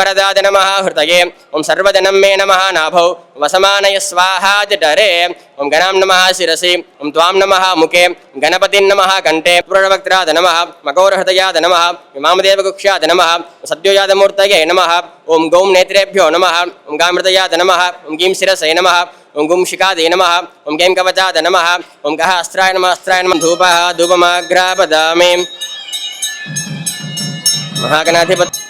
वरदाय नमः हृतये ॐ सर्वजनं मे नमः नाभौ वसमानय स्वाहा जठरे ॐ गणां नमः शिरसि ॐ त्वां नमः मुखे गणपतिं नमः कण्ठे पुरवक्त्राद नमः मकौरहृदयाद नमः विमामदेवकुक्ष्याद नमः सद्योजातमूर्तये नमः ॐ गौं नेत्रेभ्यो नमः ॐ गामृतयाद नमः ॐ गीं शिरसे नमः ॐ गुं शिखादे नमः ॐ गैं कवचाद नमः ॐ गः अस्त्राय नमः अस्त्राय नमः धूपः धूपमाग्रापदामि महागणाधिपति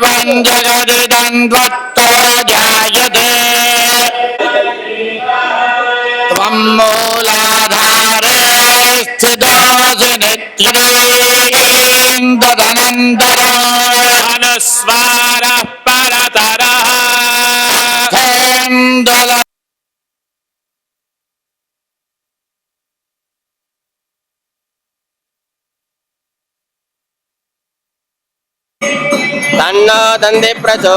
एवं जगदिदन्वत्तो जायते त्वं मूलाधारे स्थितोऽसि तन्नो दन्ति प्रचोदयात्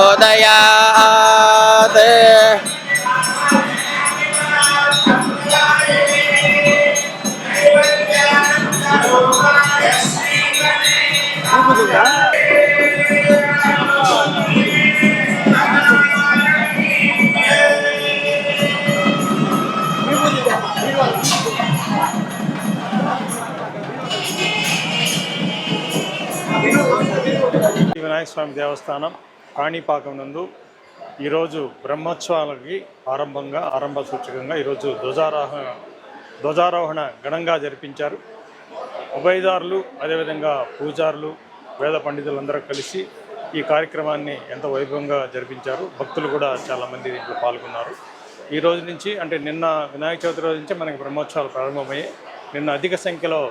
స్వామి దేవస్థానం కాణిపాకం నందు ఈరోజు బ్రహ్మోత్సవాలకి ఆరంభంగా ఆరంభ సూచకంగా ఈరోజు ధ్వజారోహణ ధ్వజారోహణ ఘనంగా జరిపించారు. ఉభయదారులు అదేవిధంగా పూజారులు వేద పండితులందరూ కలిసి ఈ కార్యక్రమాన్ని ఎంత వైభవంగా జరిపించారు. భక్తులు కూడా చాలామంది దీంట్లో పాల్గొన్నారు. ఈ రోజు నుంచి అంటే నిన్న వినాయక చవితి రోజు నుంచి మనకి బ్రహ్మోత్సవాలు ప్రారంభమయ్యాయి. నిన్న అధిక సంఖ్యలో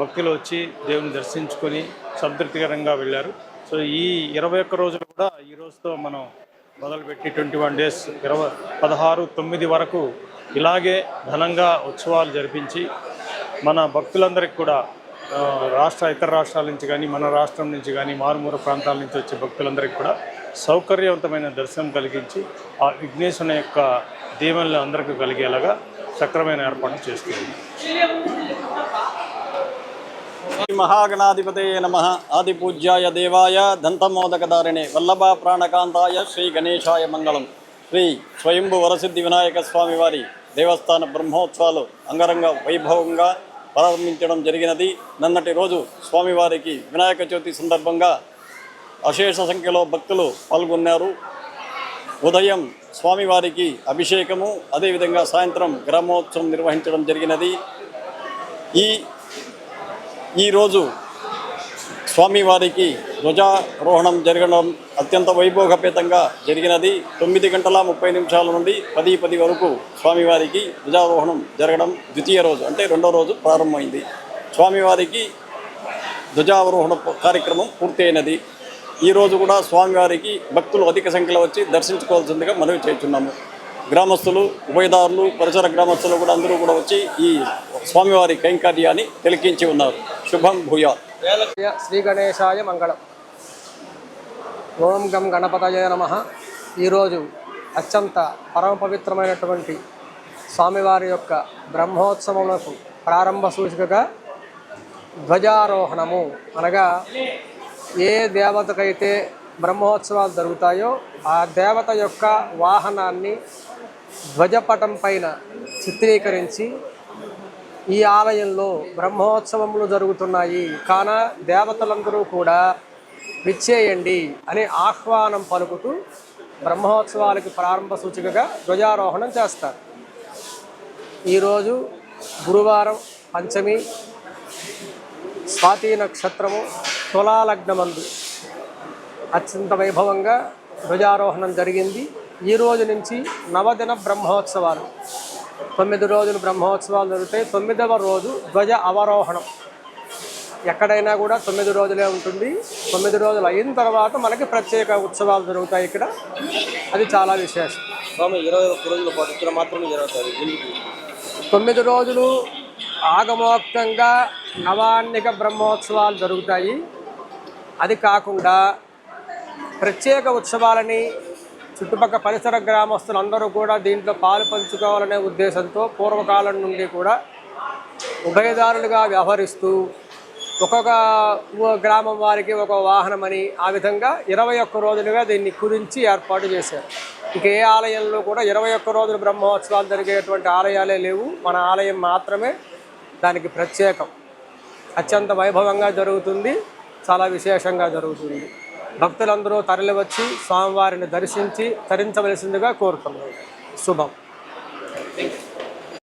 భక్తులు వచ్చి దేవుని దర్శించుకొని సంతృప్తికరంగా వెళ్ళారు. సో ఈ ఇరవై ఒక్క రోజులు కూడా ఈ రోజుతో మనం మొదలుపెట్టి ట్వంటీ వన్ డేస్ ఇరవై పదహారు తొమ్మిది వరకు ఇలాగే ఘనంగా ఉత్సవాలు జరిపించి మన భక్తులందరికీ కూడా రాష్ట్ర ఇతర రాష్ట్రాల నుంచి కానీ మన రాష్ట్రం నుంచి కానీ మారుమూర ప్రాంతాల నుంచి వచ్చే భక్తులందరికీ కూడా సౌకర్యవంతమైన దర్శనం కలిగించి ఆ విఘ్నేశ్వరుని యొక్క దీవెనలు అందరికీ కలిగేలాగా సక్రమైన ఏర్పాటు చేస్తుంది మహాగణాధిపతయ నమ. ఆదిపూజ్యాయ దేవాయ దంతమోదకదారిణే వల్లభ ప్రాణకాంతాయ శ్రీ గణేశాయ మంగళం. శ్రీ స్వయంభు వరసిద్ధి వినాయక స్వామి వారి దేవస్థాన బ్రహ్మోత్సవాలు అంగరంగ వైభవంగా ప్రారంభించడం జరిగినది. నిన్నటి రోజు స్వామివారికి వినాయక చవితి సందర్భంగా అశేష సంఖ్యలో భక్తులు పాల్గొన్నారు. ఉదయం స్వామివారికి అభిషేకము అదేవిధంగా సాయంత్రం గ్రామోత్సవం నిర్వహించడం జరిగినది. ఈ ఈరోజు స్వామివారికి ధ్వజారోహణం జరగడం అత్యంత వైభోగపేతంగా జరిగినది. తొమ్మిది గంటల ముప్పై నిమిషాల నుండి పది పది వరకు స్వామివారికి ధ్వజారోహణం జరగడం ద్వితీయ రోజు అంటే రెండో రోజు ప్రారంభమైంది. స్వామివారికి ధ్వజారోహణ కార్యక్రమం పూర్తయినది. ఈరోజు కూడా స్వామివారికి భక్తులు అధిక సంఖ్యలో వచ్చి దర్శించుకోవాల్సిందిగా మనవి చేస్తున్నాము. గ్రామస్తులు ఉభయదారులు పరిసర గ్రామస్తులు కూడా అందరూ కూడా వచ్చి ఈ స్వామివారి కైంకర్యాన్ని తిలకించి ఉన్నారు. శుభం భూయా శ్రీ గణేశాయ మంగళం. ఓం గం గణపతయ నమ. ఈరోజు అత్యంత పరమ పవిత్రమైనటువంటి స్వామివారి యొక్క బ్రహ్మోత్సవములకు ప్రారంభ సూచికగా ధ్వజారోహణము అనగా ఏ దేవతకైతే బ్రహ్మోత్సవాలు జరుగుతాయో ఆ దేవత యొక్క వాహనాన్ని ధ్వజపటం పైన చిత్రీకరించి ఈ ఆలయంలో బ్రహ్మోత్సవములు జరుగుతున్నాయి. కాన దేవతలందరూ కూడా విచ్చేయండి అనే ఆహ్వానం పలుకుతూ బ్రహ్మోత్సవాలకి ప్రారంభ సూచికగా ధ్వజారోహణం చేస్తారు. ఈరోజు గురువారం పంచమి స్వాతి నక్షత్రము తులాలగ్నమందు అత్యంత వైభవంగా ధ్వజారోహణం జరిగింది. ఈ రోజు నుంచి నవదిన బ్రహ్మోత్సవాలు. తొమ్మిది రోజులు బ్రహ్మోత్సవాలు జరుగుతాయి తొమ్మిదవ రోజు ధ్వజ అవరోహణం. ఎక్కడైనా కూడా తొమ్మిది రోజులే ఉంటుంది. తొమ్మిది రోజులు అయిన తర్వాత మనకి ప్రత్యేక ఉత్సవాలు జరుగుతాయి ఇక్కడ. అది చాలా విశేషం. స్వామి ఇరవై ఒక్క రోజుల పాటు ఇక్కడ మాత్రమే జరుగుతుంది తొమ్మిది రోజులు ఆగమోక్తంగా నవాన్నిక బ్రహ్మోత్సవాలు జరుగుతాయి. అది కాకుండా ప్రత్యేక ఉత్సవాలని చుట్టుపక్కల పరిసర గ్రామస్తులు అందరూ కూడా దీంట్లో పాలు పంచుకోవాలనే ఉద్దేశంతో పూర్వకాలం నుండి కూడా ఉభయదారులుగా వ్యవహరిస్తూ ఒక్కొక్క గ్రామం వారికి ఒక వాహనం అని ఆ విధంగా ఇరవై ఒక్క రోజులుగా దీన్ని కురించి ఏర్పాటు చేశారు. ఇంక ఏ ఆలయంలో కూడా ఇరవై ఒక్క రోజులు బ్రహ్మోత్సవాలు జరిగేటువంటి ఆలయాలే లేవు. మన ఆలయం మాత్రమే దానికి ప్రత్యేకం. అత్యంత వైభవంగా జరుగుతుంది. చాలా విశేషంగా జరుగుతుంది. భక్తులందరూ తరలివచ్చి స్వామివారిని దర్శించి తరించవలసిందిగా కోరుతున్నాం. శుభం.